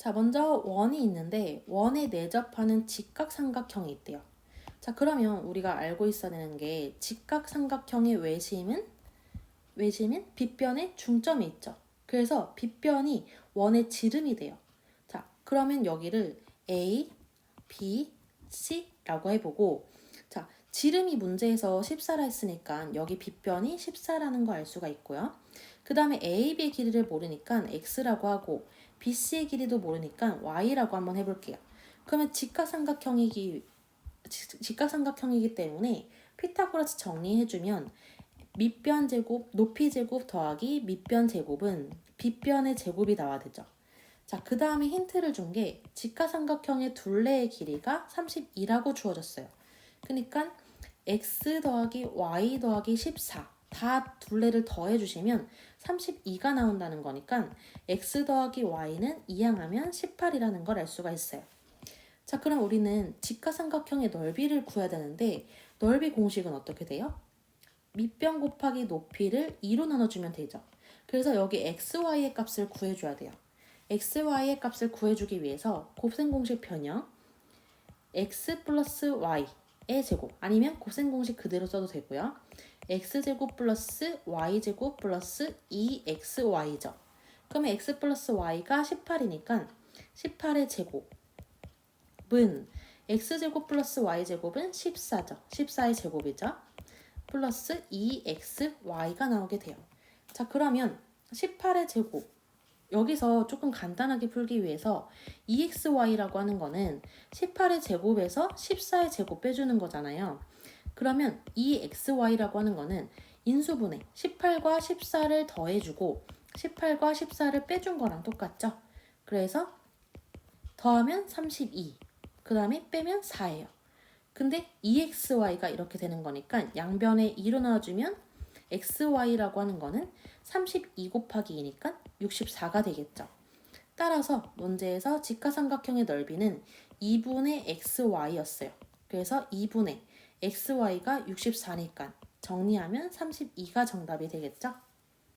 자, 먼저 원이 있는데 원에 내접하는 직각삼각형이 있대요. 자, 그러면 우리가 알고 있어야 되는 게 직각삼각형의 외심은 외심은 빗변에 중점이 있죠. 그래서 빗변이 원의 지름이 돼요. 자, 그러면 여기를 A, B, C라고 해보고 자, 지름이 문제에서 14라 했으니까 여기 빗변이 14라는 거 알 수가 있고요. 그 다음에 AB의 길이를 모르니까 X라고 하고 BC의 길이도 모르니까 Y라고 한번 해볼게요. 그러면 직각삼각형이기 직- 직각삼각형이기 때문에 피타고라스 정리해주면 밑변 제곱, 높이 제곱 더하기 밑변 제곱은 빗변의 제곱이 나와야 되죠. 자, 그 다음에 힌트를 준 게 직각삼각형의 둘레의 길이가 32라고 주어졌어요. 그러니까 x 더하기 y 더하기 14 다 둘레를 더해 주시면 32가 나온다는 거니까 x 더하기 y는 이항하면 18이라는 걸 알 수가 있어요. 자, 그럼 우리는 직각삼각형의 넓이를 구해야 되는데 넓이 공식은 어떻게 돼요? 밑변 곱하기 높이를 2로 나눠주면 되죠. 그래서 여기 x, y의 값을 구해줘야 돼요. x, y의 값을 구해주기 위해서 곱셈 공식 변형 x 플러스 y 의 제곱 아니면 곱셈 공식 그대로 써도 되고요. x제곱 플러스 y제곱 플러스 2xy죠. 그러면 x 플러스 y가 18이니까 18의 제곱은 x제곱 플러스 y제곱은 14죠. 14의 제곱이죠. 플러스 2xy가 나오게 돼요. 자, 그러면 18의 제곱. 여기서 조금 간단하게 풀기 위해서 2xy라고 하는 거는 18의 제곱에서 14의 제곱 빼주는 거잖아요. 그러면 2xy라고 하는 거는 인수분해 18과 14를 더해주고 18과 14를 빼준 거랑 똑같죠. 그래서 더하면 32. 그 다음에 빼면 4예요. 근데 2xy가 이렇게 되는 거니까 양변에 2로 나눠주면 xy라고 하는 거는 32 곱하기 2니까 64가 되겠죠. 따라서 문제에서 직각삼각형의 넓이는 2분의 xy였어요. 그래서 2분의 xy가 64니까 정리하면 32가 정답이 되겠죠.